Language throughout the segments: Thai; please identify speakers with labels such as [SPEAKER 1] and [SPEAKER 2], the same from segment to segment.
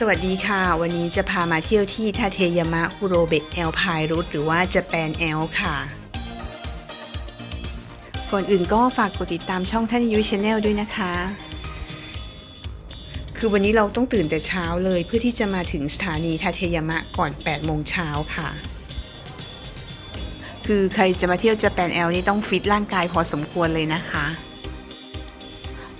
[SPEAKER 1] สวัสดีค่ะ วันนี้จะพามาเที่ยวที่ทาเทยามะคุโรเบะแอลพายรูทหรือว่าจะแปนแอลค่ะ ก่อนอื่นก็ฝากกดติดตามช่องท่านยุ้ยชาแนลด้วยนะคะ คือวันนี้เราต้องตื่นแต่เช้าเลยเพื่อที่จะมาถึงสถานีทาเทยามะก่อน 8 โมงเช้าค่ะ คือใครจะมาเที่ยวจะแปนแอลนี่ต้องฟิตร่างกายพอสมควรเลยนะคะ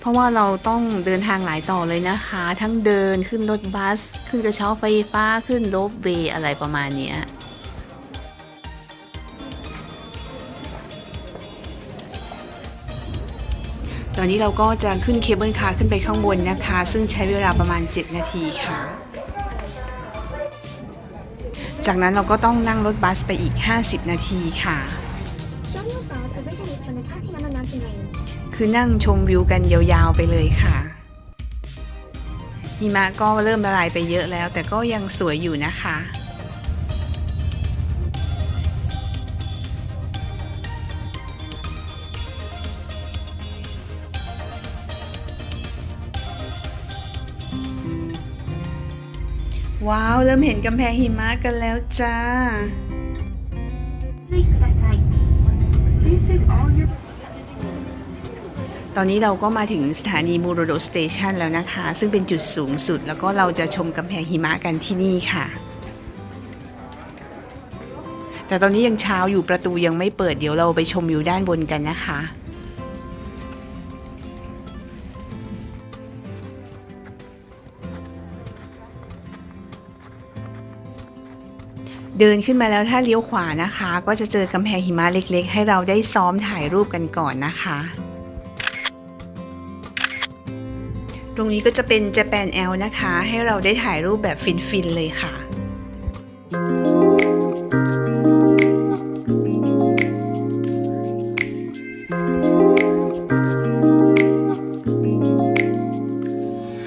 [SPEAKER 1] เพราะว่าเราต้องเดินทางหลายต่อเลยนะคะ ทั้งเดินขึ้นรถบัส ขึ้นกระเช้าไฟฟ้าขึ้นรถเวย์อะไรประมาณนี้ตอนนี้เราก็จะขึ้นเคเบิลคาร์ขึ้นไปข้างบนนะคะ ซึ่งใช้เวลาประมาณ 7 นาทีค่ะ จากนั้นเราก็ต้องนั่งรถบัสไปอีก 50 นาทีค่ะ
[SPEAKER 2] Show your bag originally from the Tateyama Mountain Range.
[SPEAKER 1] คือนั่งชมวิวกันยาวๆไปเลยค่ะหิมะก็เริ่มละลายไปเยอะแล้ว แต่ก็ยังสวยอยู่นะคะว้าว เริ่มเห็นกำแพงหิมะกันแล้วจ้า ตอนนี้เราก็มาถึงสถานีมูโรโดสเตชันแล้วนะคะ ซึ่งเป็นจุดสูงสุด แล้วก็เราจะชมกำแพงหิมะกันที่นี่ค่ะ แต่ตอนนี้ยังเช้าอยู่ประตูยังไม่เปิดเดี๋ยวเราไปชมวิวด้านบนกันนะคะเดินขึ้นมาแล้วถ้าเลี้ยวขวานะคะ ก็จะเจอกำแพงหิมะเล็กๆ ให้เราได้ซ้อมถ่ายรูปกันก่อนนะคะ ตรงนี้ก็จะเป็น Japan L นะคะ ให้เราได้ถ่ายรูปแบบฟิน ๆ เลยค่ะ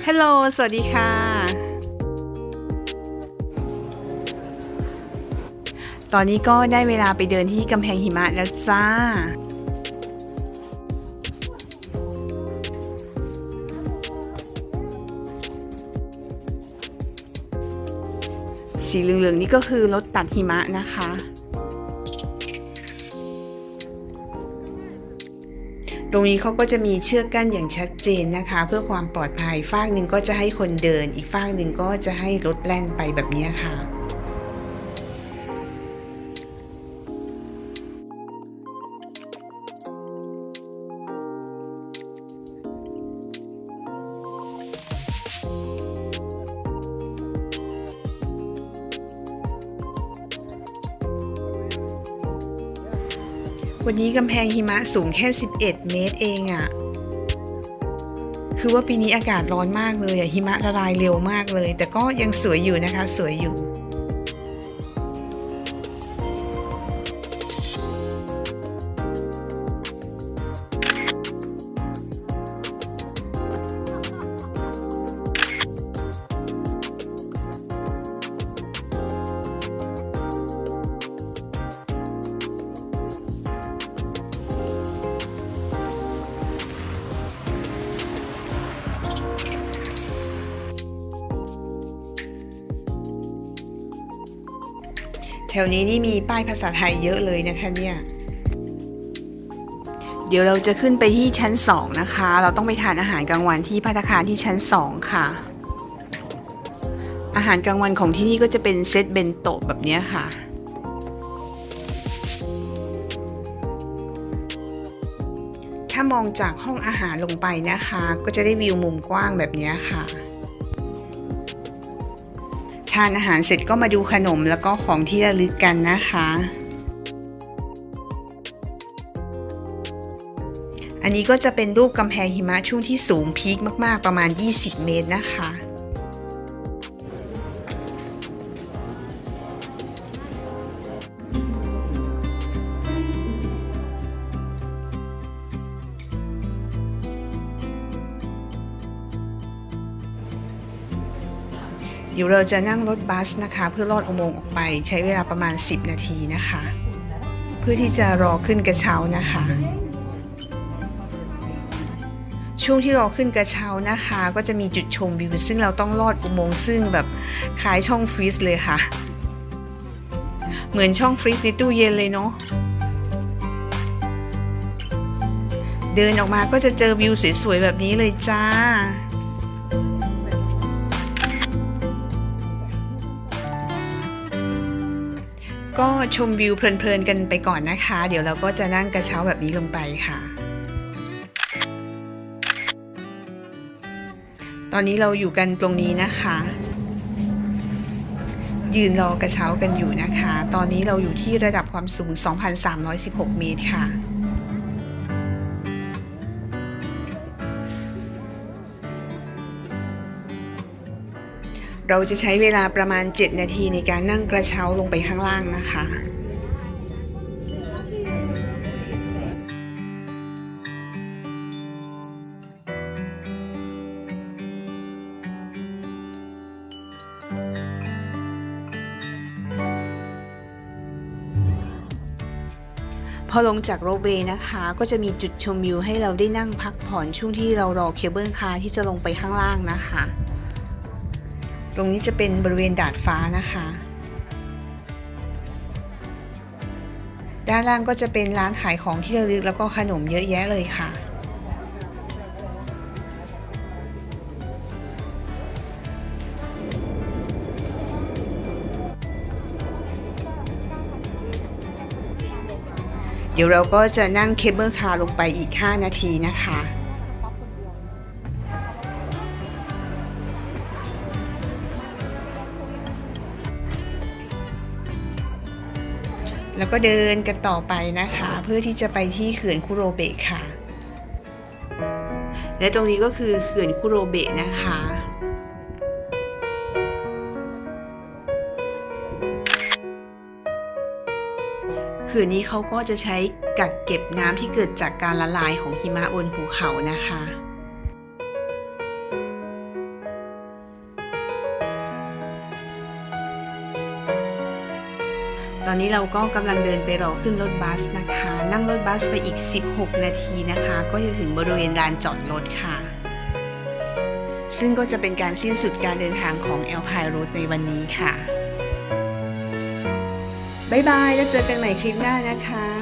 [SPEAKER 1] ฮัลโหล สวัสดีค่ะ ตอนนี้ก็ได้เวลาไปเดินที่กำแพงหิมะแล้วจ้า สีเหลืองๆนี่ก็คือรถตัดหิมะนะคะ ตรงนี้เขาก็จะมีเชือกกั้นอย่างชัดเจนนะคะ เพื่อความปลอดภัยฝากหนึ่งก็จะให้คนเดิน อีกฝากหนึ่งก็จะให้รถแล่นไปแบบนี้ค่ะ วันนี้กำแพงหิมะสูงแค่ 11 เมตรเองอะ่ะ คือว่าปีนี้อากาศร้อนมากเลยอะหิมะละลายเร็วมากเลย แต่ก็ยังสวยอยู่นะคะ สวยอยู่ แถวนี้นี่มีป้ายภาษาไทยเยอะเลยนะคะเนี่ย เดี๋ยวเราจะขึ้นไปที่ชั้น2นะคะ เราต้องไปทานอาหารกลางวันที่พัตคารที่ชั้น2ค่ะ อาหารกลางวันของที่นี่ก็จะเป็นเซตเบนโตะแบบนี้ค่ะถ้ามองจากห้องอาหารลงไปนะคะ ก็จะได้วิวมุมกว้างแบบนี้ค่ะานอาหารเสร็จก็มาดูขนมแล้วก็ของที่ระลึกกันนะคะ อันนี้ก็จะเป็นรูปกำแพงหิมะช่วงที่สูงพีคมากๆประมาณ 20 เมตรนะคะ ยวเราจะนั่งรถบัสนะคะ เพื่อลอดอุโมงค์ออกไปใช้เวลาประมาณ 10 นาทีนะคะ เพื่อที่จะรอขึ้นกระเช้านะคะ ช่วงที่เราขึ้นกระเช้านะคะ ก็จะมีจุดชมวิวซึ่งเราต้องลอดอุโมงค์ซึ่งแบบคล้ายช่องฟรีซเลยค่ะ เหมือนช่องฟรีซในตู้เย็นเลยเนาะเดินออกมาก็จะเจอวิวสวยๆแบบนี้เลยจ้า ก็ชมวิวเพลินๆกันไปก่อนนะคะ เดี๋ยวเราก็จะนั่งกระเช้าแบบนี้ลงไปค่ะ ตอนนี้เราอยู่กันตรงนี้นะคะ ยืนรอกระเช้ากันอยู่นะคะ ตอนนี้เราอยู่ที่ระดับความสูง 2,316 เมตรค่ะ เราจะใช้เวลาประมาณ 7 นาทีในการนั่งกระเช้าลงไปข้างล่างนะคะพอลงจากโรเวย์นะคะ ก็จะมีจุดชมวิวให้เราได้นั่งพักผ่อนช่วงที่เรารอเคเบิลคาร์ที่จะลงไปข้างล่างนะคะ ตรงนี้จะเป็นบริเวณดาดฟ้านะคะ ด้านล่างก็จะเป็นร้านขายของที่ระลึกแล้วก็ขนมเยอะแยะเลยค่ะเดี๋ยวเราก็จะนั่งเคเบิลคาร์ลงไปอีก 5 นาทีนะคะ แล้วก็เดินกันต่อไปนะคะ เพื่อที่จะไปที่เขื่อนคุโรเบะค่ะ และตรงนี้ก็คือเขื่อนคุโรเบะนะคะเขื่อนนี้เขาก็จะใช้กักเก็บน้ำที่เกิดจากการละลายของหิมะบนภูเขานะคะ นนี้เราก็กำลังเดินไปรอขึ้นรถบัสนะคะ นั่งรถบัสไปอีก 16 นาทีนะคะ ก็จะถึงบริเวณลานจอดรถค่ะ ซึ่งก็จะเป็นการสิ้นสุดการเดินทางของแอลพายรถในวันนี้ค่ะ บ๊ายบาย แล้วเจอกันใหม่คลิปหน้านะคะ